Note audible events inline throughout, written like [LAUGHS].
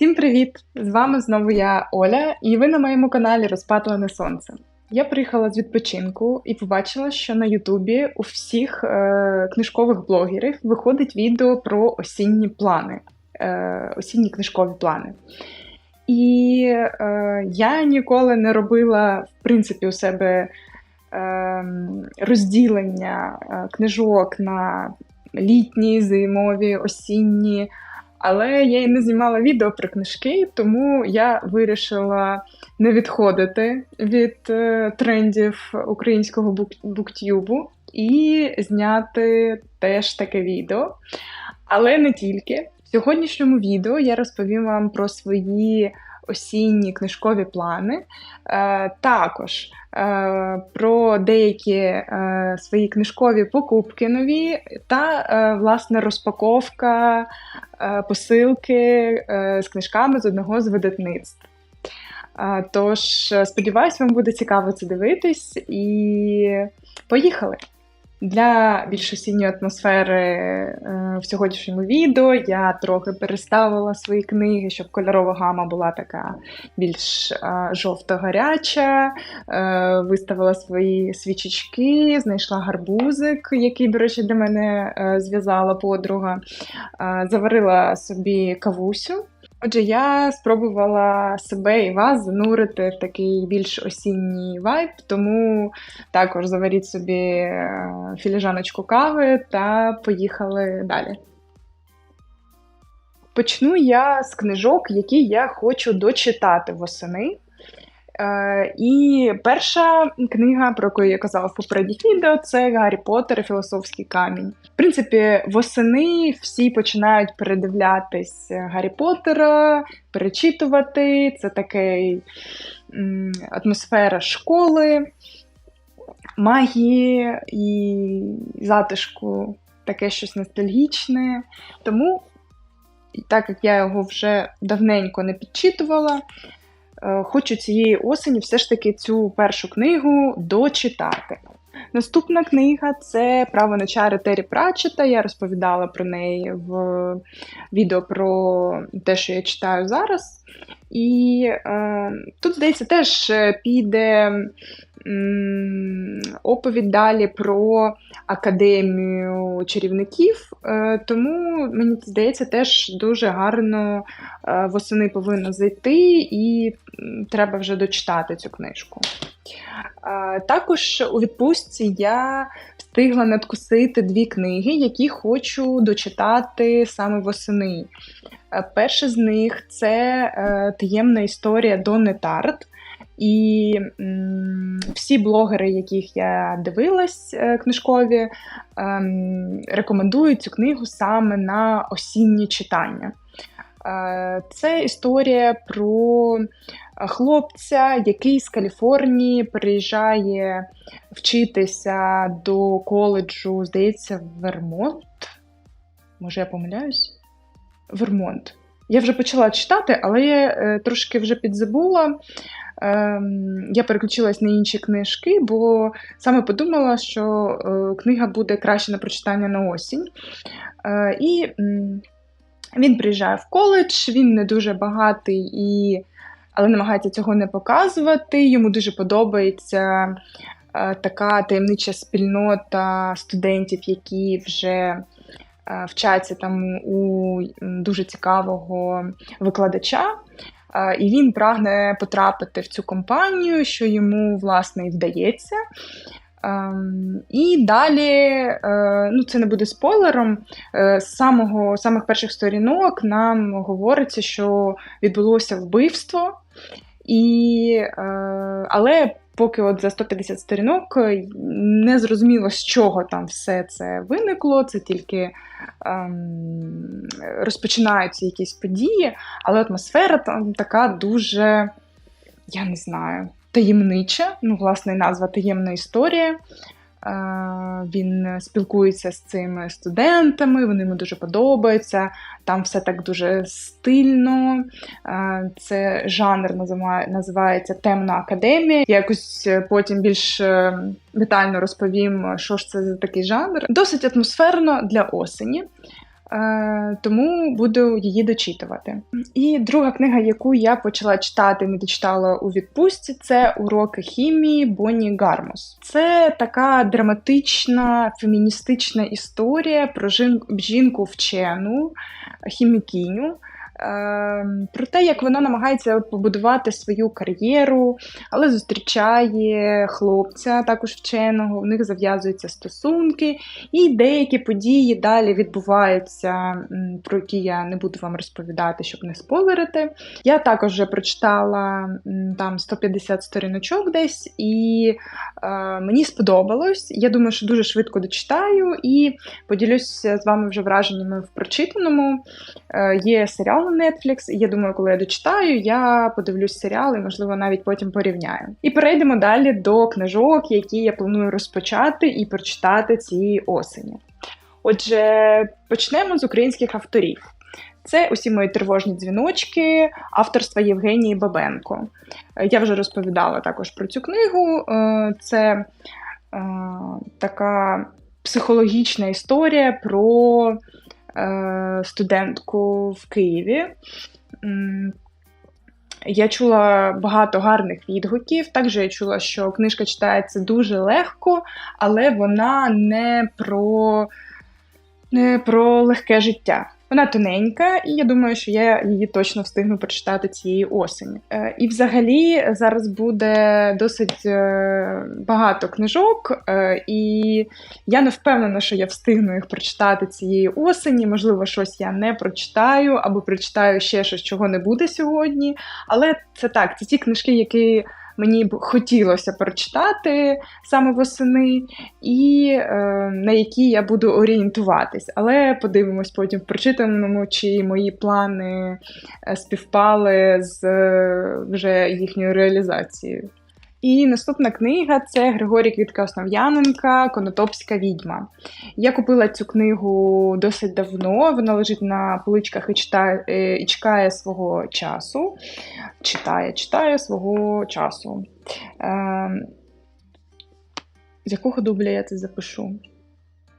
Всім привіт! З вами знову я Оля, і ви на моєму каналі Розпатлене Сонце. Я приїхала з відпочинку і побачила, що на Ютубі у всіх е, книжкових блогерів виходить відео про осінні плани, е, осінні книжкові плани. І е, я ніколи не робила, в принципі, у себе е, розділення е, книжок на літні, зимові, осінні. Але я і не знімала відео про книжки, тому я вирішила не відходити від е, трендів українського бук- буктюбу і зняти теж таке відео. Але не тільки. В сьогоднішньому відео я розповім вам про свої осінні книжкові плани. Е, також е, про деякі е, свої книжкові покупки нові та, е, власне, розпаковка е, посилки е, з книжками з одного з видатництв. Е, Тож, е, сподіваюсь, вам буде цікаво це дивитись і поїхали! Для більш осінньої атмосфери е, в сьогоднішньому відео я трохи переставила свої книги, щоб кольорова гама була така більш е, жовто-гаряча. Е, виставила свої свічечки, знайшла гарбузик, який, до речі, для мене зв'язала подруга. Заварила собі кавусю. Отже, я спробувала себе і вас занурити в такий більш осінній вайб, тому також заваріть собі е, філіжаночку кави та поїхали далі. Почну я з книжок, які я хочу дочитати восени. Е, і перша книга, про яку я казала в попередніх відео, це Гаррі Поттер і Філософський камінь. В принципі, восени всі починають передивлятись Гаррі Поттера, перечитувати. Це такий атмосфера школи, магії і затишку, таке щось ностальгічне. Тому, так як я його вже давненько не підчитувала, хочу цієї осені все ж таки цю першу книгу дочитати. Наступна книга це Право на чари Террі Пратчета. Я розповідала про неї в відео про те, що я читаю зараз. І е, тут, здається, теж піде м, оповідь далі про академію чарівників. Е, тому мені здається, теж дуже гарно е, восени повинно зайти, і треба вже дочитати цю книжку. Е, Також у відпустці я встигла надкусити дві книги, які хочу дочитати саме восени. Е, Перша з них це е, таємна історія Донни Тарт. І всі блогери, яких я дивилась, книжкові, ем, рекомендують цю книгу саме на осінні читання. Це історія про хлопця, який з Каліфорнії приїжджає вчитися до коледжу, здається, Вермонт. Може, я помиляюсь? Вермонт. Я вже почала читати, але я е, трошки вже підзабула. Ем, я переключилась на інші книжки, бо саме подумала, що е, книга буде краще на прочитання на осінь. Е, і він приїжджає в коледж, він не дуже багатий, і, але намагається цього не показувати. Йому дуже подобається е, така таємнича спільнота студентів, які вже е, вчаться там у дуже цікавого викладача. Е, І він прагне потрапити в цю компанію, що йому власне і вдається. Ем, І далі, е, ну це не буде спойлером. е, З самого самих перших сторінок нам говориться, що відбулося вбивство, і, е, але поки от за 150 сторінок не зрозуміло, з чого там все це виникло. Це тільки ем, розпочинаються якісь події, але атмосфера там така дуже, я не знаю, таємнича. Ну, власне, назва таємна історія. Е, Він спілкується з цими студентами, вони йому дуже подобаються. Там все так дуже стильно. Е, Це жанр називає, називається Темна академія. Я якось потім більш е, детально розповім, що ж це за такий жанр. Досить атмосферно для осені. Е, тому буду її дочитувати. І друга книга, яку я почала читати, не дочитала у відпустці, це уроки хімії Бонні Гармус. Це така драматична феміністична історія про жінку вчену, хімікіню. Ем, про те, як вона намагається побудувати свою кар'єру, але зустрічає хлопця, також вченого, в них зав'язуються стосунки, і деякі події далі відбуваються, про які я не буду вам розповідати, щоб не спойлерити. Я також вже прочитала там 150 сторіночок десь, і е, мені сподобалось. Я думаю, що дуже швидко дочитаю і поділюся з вами вже враженнями в прочитаному. Е, Є серіал на Netflix. Я думаю, коли я дочитаю, я подивлюсь серіал і, можливо, навіть потім порівняю. І перейдемо далі до книжок, які я планую розпочати і прочитати цієї осені. Отже, почнемо з українських авторів. Це усі мої тривожні дзвіночки авторства Євгенії Бабенко. Я вже розповідала також про цю книгу. Е, це е, така психологічна історія про студентку в Києві. Я чула багато гарних відгуків. Також я чула, що книжка читається дуже легко, але вона не про, не про легке життя. Вона тоненька, і я думаю, що я її точно встигну прочитати цієї осені. Е, і, взагалі, зараз буде досить е, багато книжок, е, і я не впевнена, що я встигну їх прочитати цієї осені. Можливо, щось я не прочитаю, або прочитаю ще щось, чого не буде сьогодні. Але це так, це ті книжки, які мені б хотілося прочитати саме восени, і е, на які я буду орієнтуватись. Але подивимось потім в прочитаному, чи мої плани е, співпали з е, вже їхньою реалізацією. І наступна книга це Григорій Квітка Основ'яненка Конотопська відьма. Я купила цю книгу досить давно, вона лежить на поличках і читає, е, і чекає свого часу. Читає, читає свого часу. Е, З якого дубля я це запишу?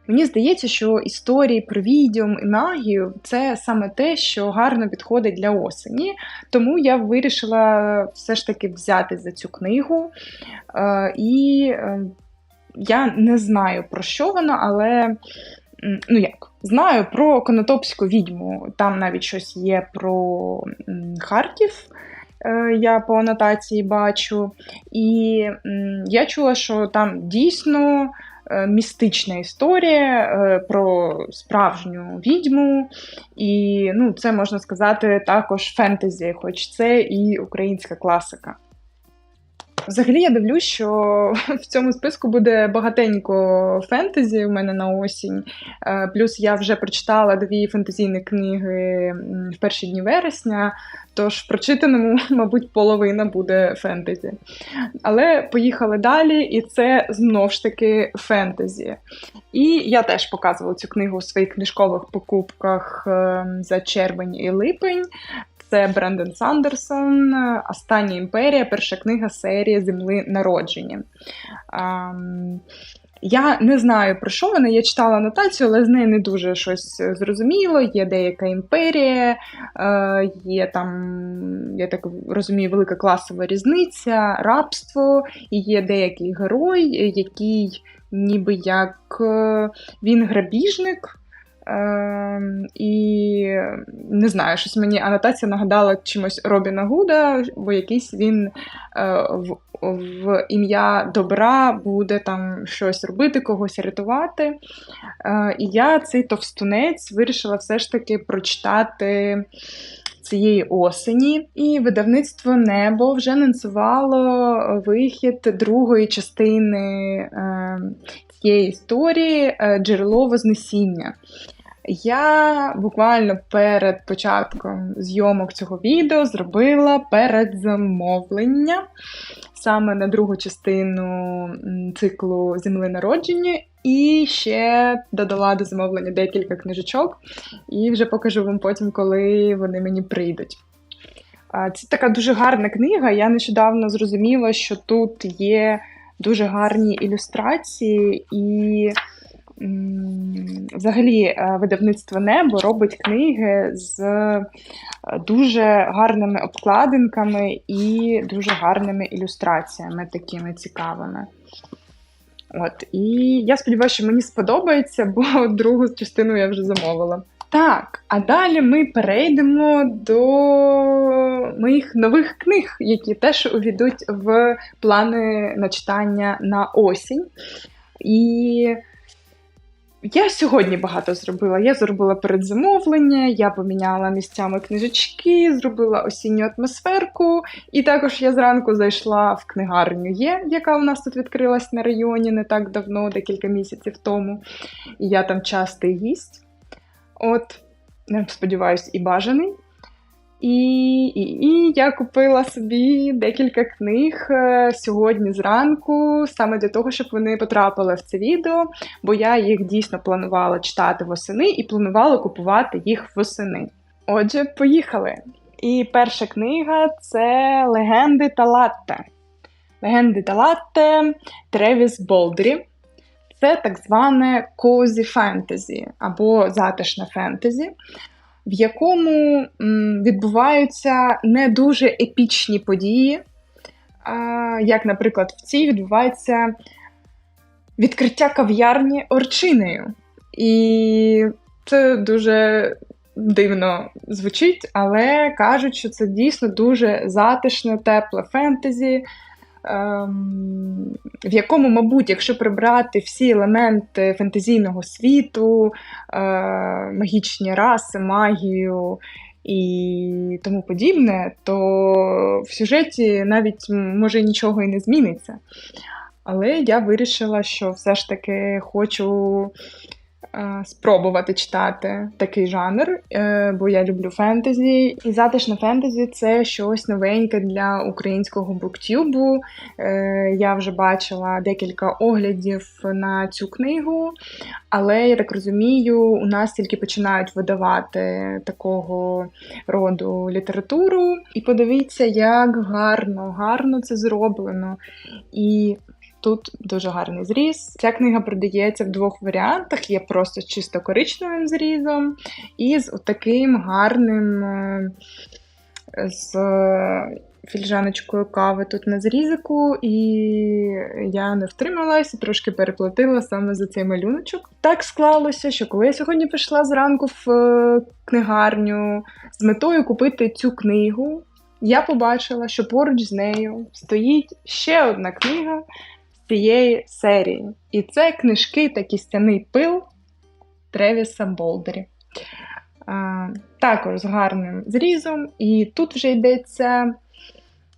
Мені здається, що історії про відьом і магію це саме те, що гарно підходить для осені. Тому я вирішила все ж таки взяти за цю книгу. Е, і е, я не знаю про що вона, але ну як, знаю про Конотопську відьму. Там навіть щось є про Харків. Е, я по анотації бачу, і я чула, що там дійсно містична історія е, про справжню відьму, і ну, це можна сказати також фентезі, хоч це і українська класика. Взагалі, я дивлюсь, що [LAUGHS] в цьому списку буде багатенько фентезі у мене на осінь. Е, плюс я вже прочитала дві фентезійні книги в перші дні вересня, тож в прочитаному, [LAUGHS] мабуть, половина буде фентезі. Але поїхали далі, і це знову ж таки фентезі. І я теж показувала цю книгу у своїх книжкових покупках ем, за червень і липень. Це Брендон Сандерсон, Остання імперія, перша книга серії Земли народження. Я не знаю про що вона. Я читала анотацію, але з нею не дуже щось зрозуміло. Є деяка імперія, е, є там, я так розумію, велика класова різниця, рабство, і є деякий герой, який ніби як е, він грабіжник. Е, І не знаю, щось мені анотація нагадала чимось Робіна Гуда, бо якийсь він е, в в ім'я добра буде там щось робити, когось рятувати. Е, І я цей товстунець вирішила все ж таки прочитати. Цієї осені, і видавництво Небо вже анонсувало вихід другої частини е, цієї історії е, джерело Вознесіння. Я буквально перед початком зйомок цього відео зробила передзамовлення саме на другу частину циклу Земли народження, і ще додала до замовлення декілька книжечок, і вже покажу вам потім, коли вони мені прийдуть. Це така дуже гарна книга. Я нещодавно зрозуміла, що тут є дуже гарні ілюстрації, і взагалі е, видавництво Небо робить книги з е, дуже гарними обкладинками і дуже гарними ілюстраціями, такими цікавими. От, і я сподіваюся, що мені сподобається, бо [LAUGHS] другу частину я вже замовила. Так, а далі ми перейдемо до моїх нових книг, які теж увійдуть в плани на читання на осінь. І я сьогодні багато зробила. Я зробила передзамовлення, я поміняла місцями книжечки, зробила осінню атмосферку. І також я зранку зайшла в книгарню Є, яка у нас тут відкрилась на районі не так давно, декілька місяців тому. І я там частий гість. От, сподіваюся, і бажаний. І, і, і я купила собі декілька книг е, сьогодні зранку, саме для того, щоб вони потрапили в це відео, бо я їх дійсно планувала читати восени і планувала купувати їх восени. Отже, поїхали. І перша книга це Легенди та латте. Легенди та латте Тревіс Болдрі. Це так зване козі фентезі або затишне фентезі в якому відбуваються не дуже епічні події, як, наприклад, в цій відбувається відкриття кав'ярні орчинею. І це дуже дивно звучить, але кажуть, що це дійсно дуже затишне, тепле фентезі. Ем, в якому, мабуть, якщо прибрати всі елементи фентезійного світу, е, магічні раси, магію і тому подібне, то в сюжеті навіть може нічого і не зміниться. Але я вирішила, що все ж таки хочу спробувати читати такий жанр, е, бо я люблю фентезі. І затишне фентезі це щось новеньке для українського буктюбу. Е, я вже бачила декілька оглядів на цю книгу, але я так розумію, у нас тільки починають видавати такого роду літературу. І подивіться, як гарно, гарно це зроблено. І Тут дуже гарний зріз. Ця книга продається в двох варіантах: є просто чисто коричневим зрізом, і з таким гарним е, з фільжаночкою кави тут на зрізику, і я не втрималася, трошки переплатила саме за цей малюночок. Так склалося, що коли я сьогодні пішла зранку в е, книгарню з метою купити цю книгу, я побачила, що поруч з нею стоїть ще одна книга цієї серії. І це книжки та кістяний пил Тревіса Болдері. Також з гарним зрізом, і тут вже йдеться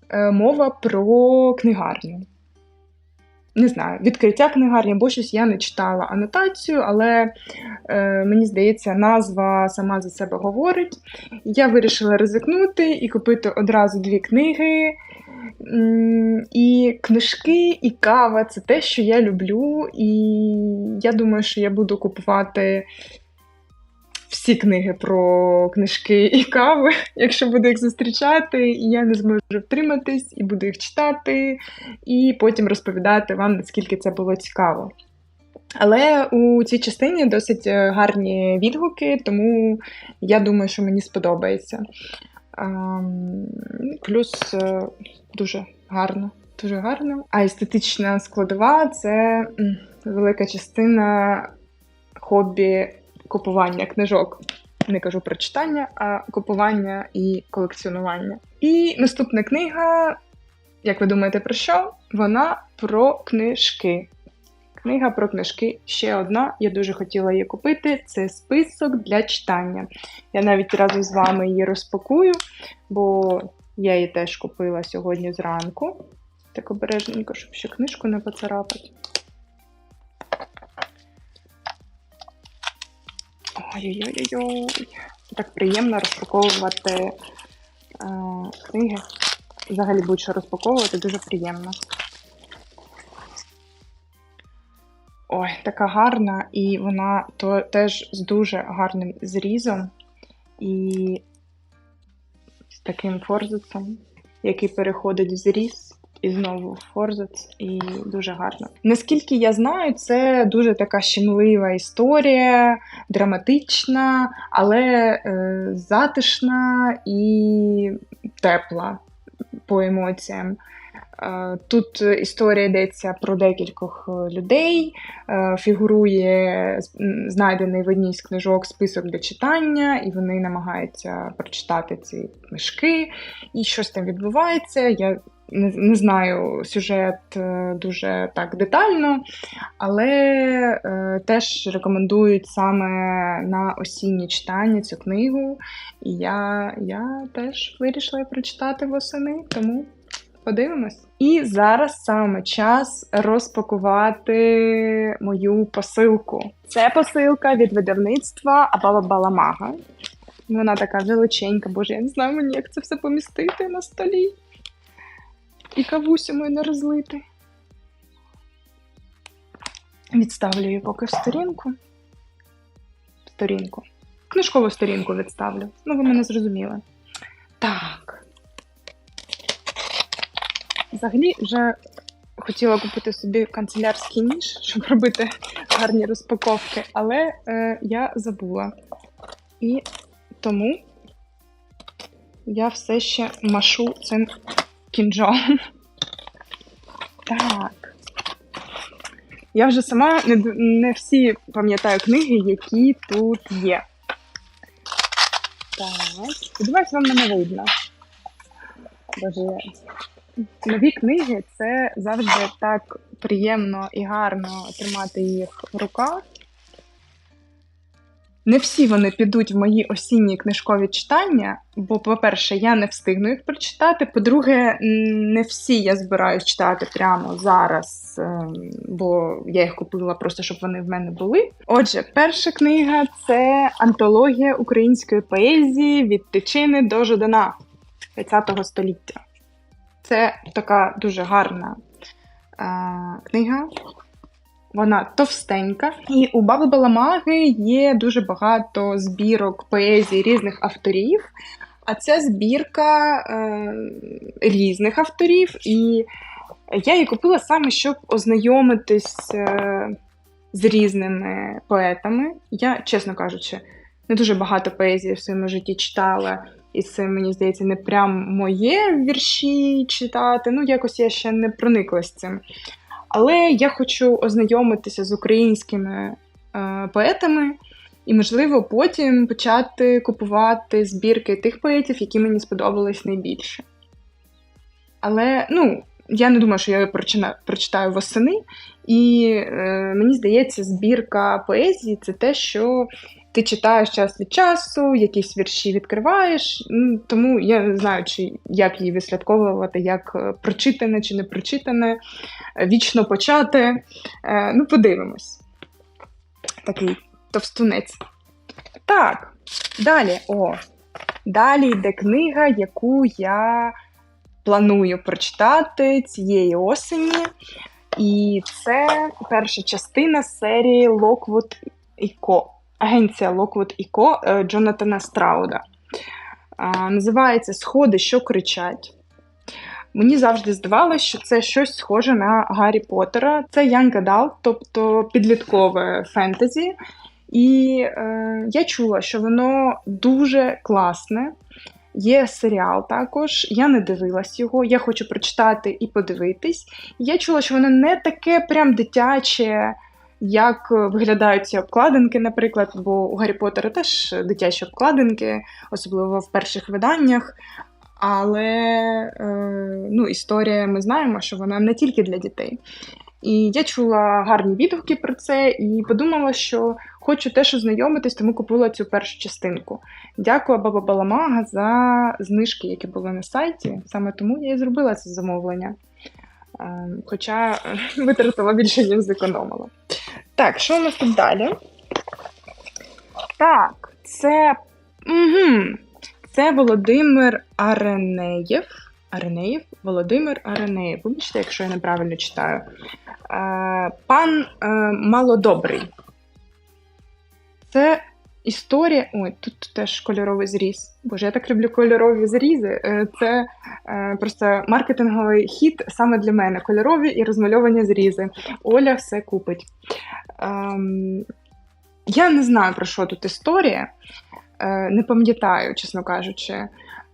е, мова про книгарню. Не знаю, відкриття книгарні, бо щось я не читала анотацію, але е, мені здається, назва сама за себе говорить. Я вирішила ризикнути і купити одразу дві книги. І книжки, і кава це те, що я люблю, і я думаю, що я буду купувати всі книги про книжки і кави, [LAUGHS] якщо буду їх зустрічати, і я не зможу втриматись, і буду їх читати, і потім розповідати вам, наскільки це було цікаво. Але у цій частині досить е, гарні відгуки, тому я думаю, що мені сподобається. Плюс е, дуже гарно. Дуже гарно. А естетична складова це велика частина хобі купування книжок. Не кажу про читання, а купування і колекціонування. І наступна книга, як ви думаєте, про що? Вона про книжки. Книга про книжки ще одна. Я дуже хотіла її купити. Це список для читання. Я навіть разом з вами її розпакую, бо я її теж купила сьогодні зранку. Так обережненько, щоб ще книжку не поцарапати. Ой-ой-ой-ой. Так приємно розпаковувати е, книги. Взагалі будь-що розпаковувати дуже приємно. Така гарна, і вона то теж з дуже гарним зрізом і з таким форзицем, який переходить в зріз. І знову форзац, і дуже гарно. Наскільки я знаю, це дуже така щемлива історія, драматична, але е, затишна і тепла по емоціям. Е, Тут історія йдеться про декількох е, людей. Е, Фігурує знайдений в одній з книжок список для читання, і вони намагаються прочитати ці книжки, і щось там відбувається. Я не, не знаю сюжет дуже так детально, але е, теж рекомендують саме на осінні читання цю книгу. І я, я теж вирішила прочитати восени, тому подивимось. І зараз саме час розпакувати мою посилку. Це посилка від видавництва Абаба Баламага. Вона така величенька, боже, я не знаю мені, як це все помістити на столі. І кавусю мою не розлити. Відставлю її поки в сторінку. Сторінку. Книжкову сторінку відставлю. Ну, ви мене зрозуміли. Так. Взагалі, вже хотіла купити собі канцелярський ніж, щоб робити гарні розпаковки, але е, я забула. І тому я все ще машу цим кінжалом. Так. Я вже сама не, не всі пам'ятаю книги, які тут є. Так. Сподіваюсь, вам мене видно. Боже, нові книги це завжди так приємно і гарно тримати їх в руках. Не всі вони підуть в мої осінні книжкові читання, бо, по-перше, я не встигну їх прочитати. По-друге, не всі я збираюсь читати прямо зараз, ем, бо я їх купила просто, щоб вони в мене були. Отже, перша книга це антологія української поезії від Тичини до Жадана ХХ століття. Це така дуже гарна е, книга. Вона товстенька, і у Баби Баламаги є дуже багато збірок поезії різних авторів. А ця збірка е, різних авторів, і я її купила саме, щоб ознайомитись е, з різними поетами. Я, чесно кажучи, не дуже багато поезії в своєму житті читала, і це, мені здається, не прям моє вірші читати. Ну, якось я ще не прониклась цим. Але я хочу ознайомитися з українськими е, поетами і, можливо, потім почати купувати збірки тих поетів, які мені сподобались найбільше. Але ну, я не думаю, що я прочитаю восени. І е, мені здається, збірка поезії це те, що ти читаєш час від часу, якісь вірші відкриваєш. Тому я не знаю, чи як її відслідковувати, як е, прочитане чи не прочитане, е, вічно почати. Е, Ну, подивимось. Такий товстунець. Так, далі. О, далі йде книга, яку я планую прочитати цієї осені. І це перша частина серії Lockwood і Co. Агенція Lockwood Co. е, Джонатана Страуда. Називається Сходи, що кричать. Мені завжди здавалося, що це щось схоже на Гаррі Поттера. Це Young Adult, тобто підліткове фентезі. І е, я чула, що воно дуже класне. Є серіал також. Я не дивилась його. Я хочу прочитати і подивитись. Я чула, що воно не таке прям дитяче, як виглядають ці обкладинки, наприклад, бо у Гаррі Поттера теж дитячі обкладинки, особливо в перших виданнях. Але е, ну, історія ми знаємо, що вона не тільки для дітей. І я чула гарні відгуки про це і подумала, що хочу теж ознайомитись, тому купила цю першу частинку. Дякую Баба Баламага за знижки, які були на сайті. Саме тому я і зробила це замовлення. Е, Хоча е, [LAUGHS] витратила більше, ніж зекономила. Так, що у нас тут далі? Так, це. Угу. Це Володимир Аренеєв. Аренеєв? Володимир Аренеєв. Вибачте, якщо я неправильно читаю. Е, Пан е, Малодобрий. Це історія. Ой, тут теж кольоровий зріз. Боже, я так люблю кольорові зрізи. Е, Це Е, Просто маркетинговий хід саме для мене. Кольорові і розмальовані зрізи. Оля все купить. Ем, я не знаю, про що тут історія. Е, Не пам'ятаю, чесно кажучи.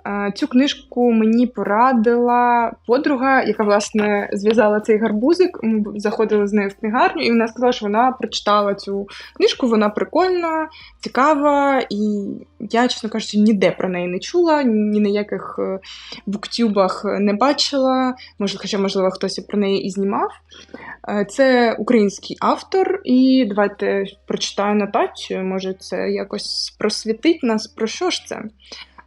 Е, Цю книжку мені порадила подруга, яка власне зв'язала цей гарбузик. Ми заходили з нею в книгарню, і вона сказала, що вона прочитала цю книжку. Вона прикольна, цікава, і я, чесно кажучи, ніде про неї не чула, ні на яких е, буктюбах не бачила. Може, хоча, можливо, хтось про неї і знімав. Е, Це український автор, і давайте прочитаю нотацію. Може, це якось просвітить нас. Про що ж це?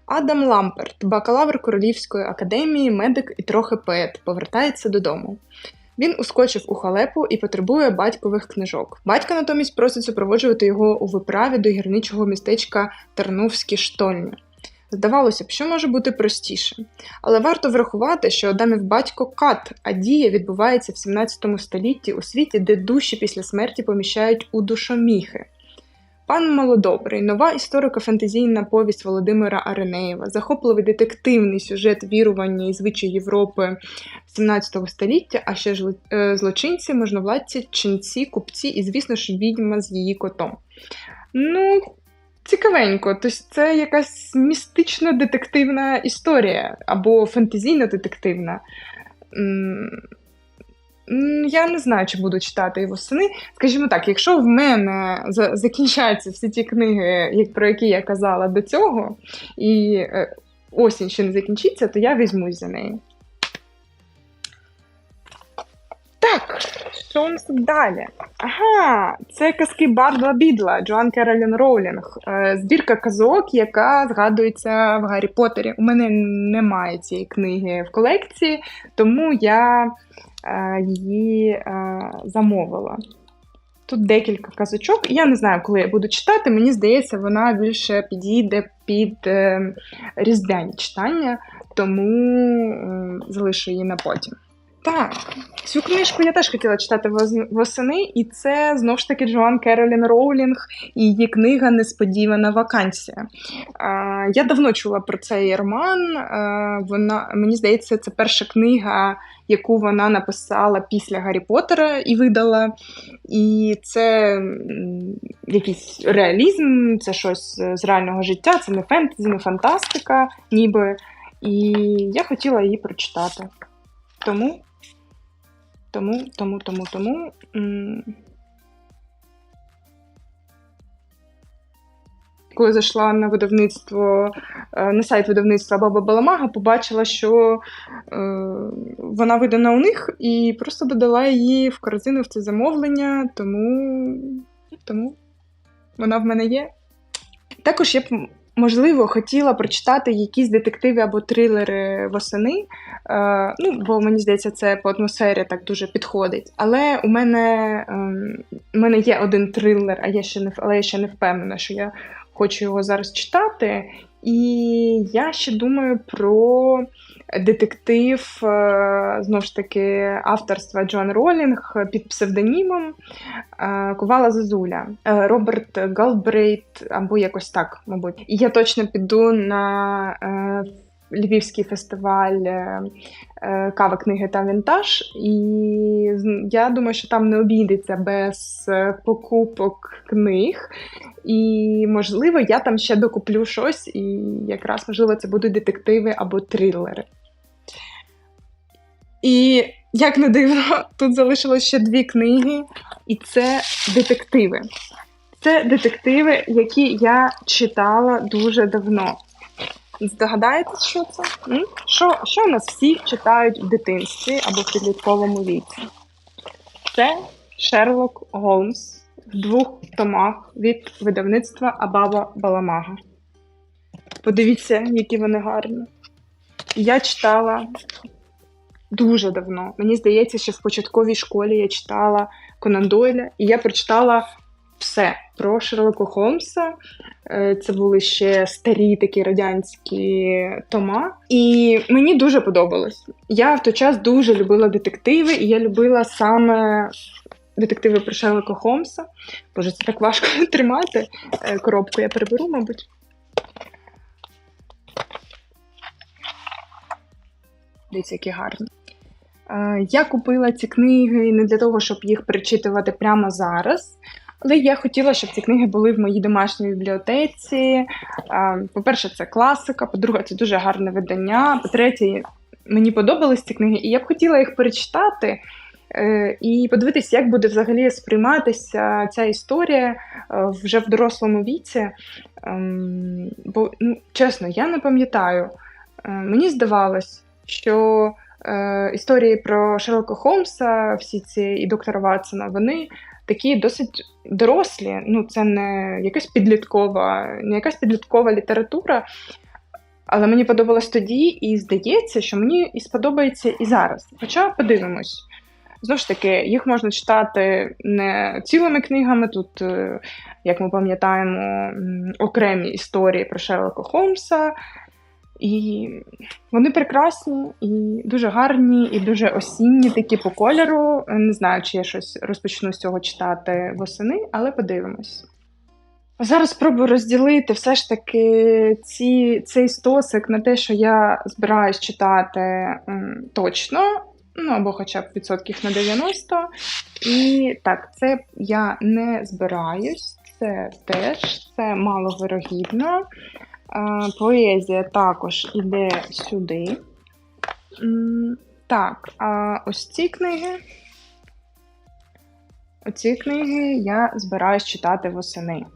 Адам Ламперт, бакалавр Королівської академії, медик і трохи поет, повертається додому. Він ускочив у халепу і потребує батькових книжок. Батько натомість просить супроводжувати його у виправі до гірничого містечка Тарновські штольні. Здавалося б, що може бути простіше. Але варто врахувати, що Адамів батько Кат, а дія відбувається в 17 столітті у світі, де душі після смерті поміщають у душоміхи. Пан Малодобрий, нова історико-фантазійна повість Володимира Аренеєва, захопливий детективний сюжет вірування і звичай Європи 17 століття, а ще ж е, злочинці, можновладці, ченці, купці і, звісно ж, відьма з її котом. Ну, цікавенько. Тобто це якась містична детективна історія або фантазійно-детективна. Я не знаю, чи буду читати його восени. Скажімо так, якщо в мене закінчаються всі ті книги, про які я казала до цього, і е, осінь ще не закінчиться, то я візьмусь за неї. Так, що у нас тут далі? Ага, це казки Бардла Бідла, Джоан Керолін Роулінг. Е, Збірка казок, яка згадується в Гаррі Поттері. У мене немає цієї книги в колекції, тому я е, її е, замовила. Тут декілька казочок. Я не знаю, коли я буду читати. Мені здається, вона більше підійде під різдвяні читання, тому залишу її на потім. Так, цю книжку я теж хотіла читати восени, і це знову ж таки Джоан Керолін Роулінг і її книга Несподівана вакансія. Я давно чула про цей роман. Вона, мені здається, це перша книга, яку вона написала після Гаррі Поттера і видала. І це якийсь реалізм, це щось з реального життя, це не фентезі, не фантастика, ніби. І я хотіла її прочитати. Тому, тому, тому, тому, тому. Коли зайшла на видавництво, е, на сайт видавництва Баба Баламага, побачила, що е, вона видана у них, і просто додала її в корзину в це замовлення, тому, тому вона в мене є. Також я можливо, хотіла прочитати якісь детективи або трилери восени. Е, ну, бо мені здається, це по атмосфері так дуже підходить. Але у мене, е, у мене є один трилер, а я ще не, але я ще не впевнена, що я хочу його зараз читати. І я ще думаю про детектив, е, знову ж таки, авторства Джоан Ролінг під псевдонімом е, Ковала Зозуля, Е, Роберт Галбрейт, або якось так, мабуть. І я точно піду на Львівський фестиваль кава, книги та вінтаж. І я думаю, що там не обійдеться без покупок книг. І, можливо, я там ще докуплю щось, і якраз, можливо, це будуть детективи або трилери. І як не дивно, тут залишилось ще дві книги, і це детективи. Це детективи, які я читала дуже давно. Здогадаєтесь, що це? Що, що нас всі читають в дитинстві або в підлітковому віці? Це Шерлок Голмс в двох томах від видавництва Абаба Баламага. Подивіться, які вони гарні. Я читала дуже давно. Мені здається, що в початковій школі я читала Конан Дойля, і я прочитала все про Шерлока Холмса. Е, Це були ще старі такі радянські тома. І мені дуже подобалось. Я в той час дуже любила детективи, і я любила саме детективи про Шерлока Холмса. Боже, це так важко [LAUGHS] тримати. Е, Коробку я переберу, мабуть. Дивіться, які гарні. Е, Я купила ці книги не для того, щоб їх перечитувати прямо зараз. Але я хотіла, щоб ці книги були в моїй домашній бібліотеці. Е, По-перше, це класика, по-друге, це дуже гарне видання. По-третє, мені подобались ці книги, і я б хотіла їх перечитати е, і подивитися, як буде взагалі сприйматися ця історія вже в дорослому віці. Ем, Бо, ну, чесно, я не пам'ятаю. Мені здавалось, що е, історії про Шерлока Холмса, всі ці і доктора Ватсона, вони такі досить дорослі. Ну, це не якась підліткова, не якась підліткова література. Але мені подобалось тоді, і здається, що мені і сподобається і зараз. Хоча подивимось. Знову ж таки, їх можна читати не цілими книгами. Тут, е, як ми пам'ятаємо, окремі історії про Шерлока Холмса. І вони прекрасні, і дуже гарні, і дуже осінні такі по кольору. Не знаю, чи я щось розпочну з цього читати восени, але подивимось. Зараз спробую розділити все ж таки ці, цей стосик на те, що я збираюсь читати точно, ну або хоча б відсотків на 90. І так, це я не збираюсь, це теж це маловирогідно. Поезія також іде сюди. Так, а ось ці книги. Оці книги я збираюсь читати восени.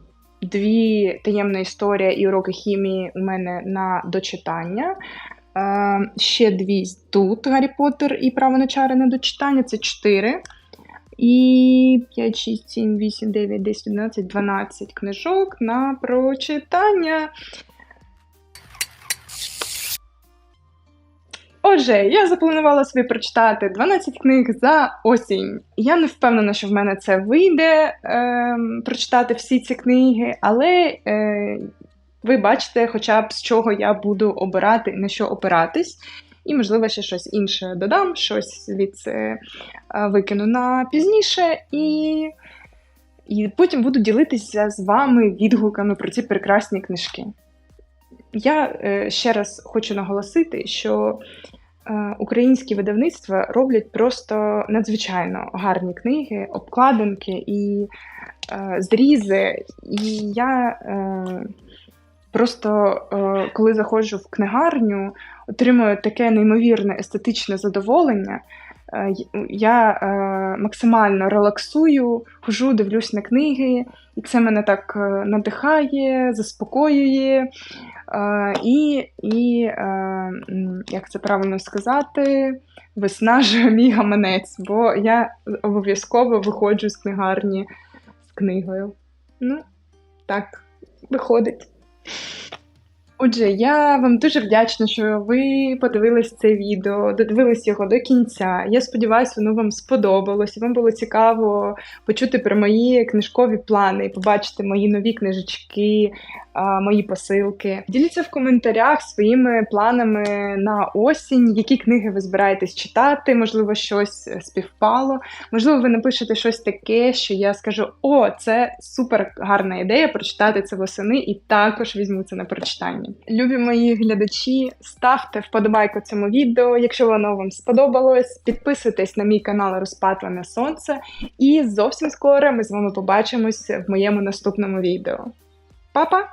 Дві таємна історія і уроки хімії у мене на дочитання. Е, ще дві тут Гаррі Поттер і Право на на дочитання це чотири. І 5, 6, 7, 8, 9, 10, 11, 12 книжок на прочитання. Отже, я запланувала собі прочитати 12 книг за осінь. Я не впевнена, що в мене це вийде ем, прочитати всі ці книги, але е, ви бачите, хоча б з чого я буду обирати, на що опиратись. І, можливо, ще щось інше додам, щось звідси е, викину на пізніше, і, і потім буду ділитися з вами відгуками про ці прекрасні книжки. Я е, ще раз хочу наголосити, що е, українські видавництва роблять просто надзвичайно гарні книги, обкладинки і е, зрізи. І я просто, коли заходжу в книгарню, отримую таке неймовірне естетичне задоволення. Я максимально релаксую, хожу, дивлюсь на книги, і це мене так е, надихає, заспокоює. Е, і, і е, як це правильно сказати, виснажує [LAUGHS] мій гаманець, бо я обов'язково виходжу з книгарні з книгою. Ну, так, виходить. Отже, я вам дуже вдячна, що ви подивились це відео, додивились його до кінця. Я сподіваюся, воно вам сподобалось, вам було цікаво почути про мої книжкові плани, побачити мої нові книжечки, мої посилки. Діліться в коментарях своїми планами на осінь, які книги ви збираєтесь читати, можливо, щось е, співпало. Можливо, ви напишете щось таке, що я скажу: о, це супер гарна ідея прочитати це восени, і також візьму це на прочитання. Любі мої глядачі, ставте вподобайку цьому відео, якщо воно вам сподобалось. Підписуйтесь на мій канал Розпатлене Сонце, і зовсім скоро ми з вами побачимось в моєму наступному відео. Па-па!